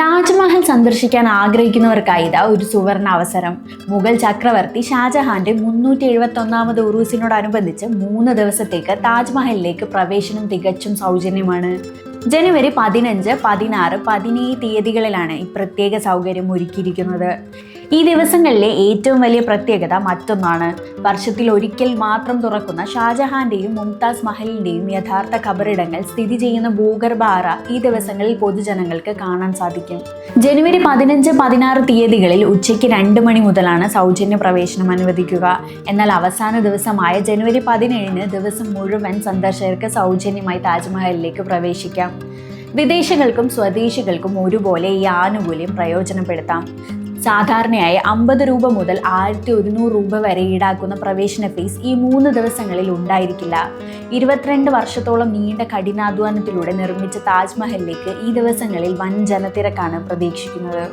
താജ്മഹൽ സന്ദർശിക്കാൻ ആഗ്രഹിക്കുന്നവർക്കായി ഇതാ ഒരു സുവർണ അവസരം. മുഗൾ ചക്രവർത്തി ഷാജഹാന്റെ മുന്നൂറ്റി എഴുപത്തി ഒന്നാമത് ഉറൂസിനോടനുബന്ധിച്ച് മൂന്ന് ദിവസത്തേക്ക് താജ്മഹലിലേക്ക് പ്രവേശനം തികച്ചും സൗജന്യമാണ്. ജനുവരി പതിനഞ്ച് പതിനാറ് പതിനേഴ് തീയതികളിലാണ് ഈ പ്രത്യേക സൗകര്യം ഒരുക്കിയിരിക്കുന്നത്. ഈ ദിവസങ്ങളിലെ ഏറ്റവും വലിയ പ്രത്യേകത മറ്റൊന്നാണ്. വർഷത്തിൽ ഒരിക്കൽ മാത്രം തുറക്കുന്ന ഷാജഹാന്റെയും മുംതാസ് മഹലിന്റെയും യഥാർത്ഥ ഖബറിടങ്ങൾ സ്ഥിതി ചെയ്യുന്ന ഭൂഗർഭ അറ ഈ ദിവസങ്ങളിൽ പൊതുജനങ്ങൾക്ക് കാണാൻ സാധിക്കും. ജനുവരി പതിനഞ്ച് പതിനാറ് തീയതികളിൽ ഉച്ചയ്ക്ക് രണ്ട് മണി മുതലാണ് സൗജന്യ പ്രവേശനം അനുവദിക്കുക. എന്നാൽ അവസാന ദിവസമായ ജനുവരി പതിനേഴിന് ദിവസം മുഴുവൻ സന്ദർശകർക്ക് സൗജന്യമായി താജ്മഹലിലേക്ക് പ്രവേശിക്കാം. വിദേശികൾക്കും സ്വദേശികൾക്കും ഒരുപോലെ ഈ ആനുകൂല്യം പ്രയോജനപ്പെടുത്താം. സാധാരണയായി അമ്പത് രൂപ മുതൽ ആയിരത്തി ഒരുന്നൂറ് രൂപ വരെ ഈടാക്കുന്ന പ്രവേശന ഫീസ് ഈ മൂന്ന് ദിവസങ്ങളിൽ ഉണ്ടായിരിക്കില്ല. ഇരുപത്തിരണ്ട് വർഷത്തോളം നീണ്ട കഠിനാധ്വാനത്തിലൂടെ നിർമ്മിച്ച താജ്മഹലിലേക്ക് ഈ ദിവസങ്ങളിൽ വൻ ജനത്തിരക്കാണ് പ്രതീക്ഷിക്കുന്നത്.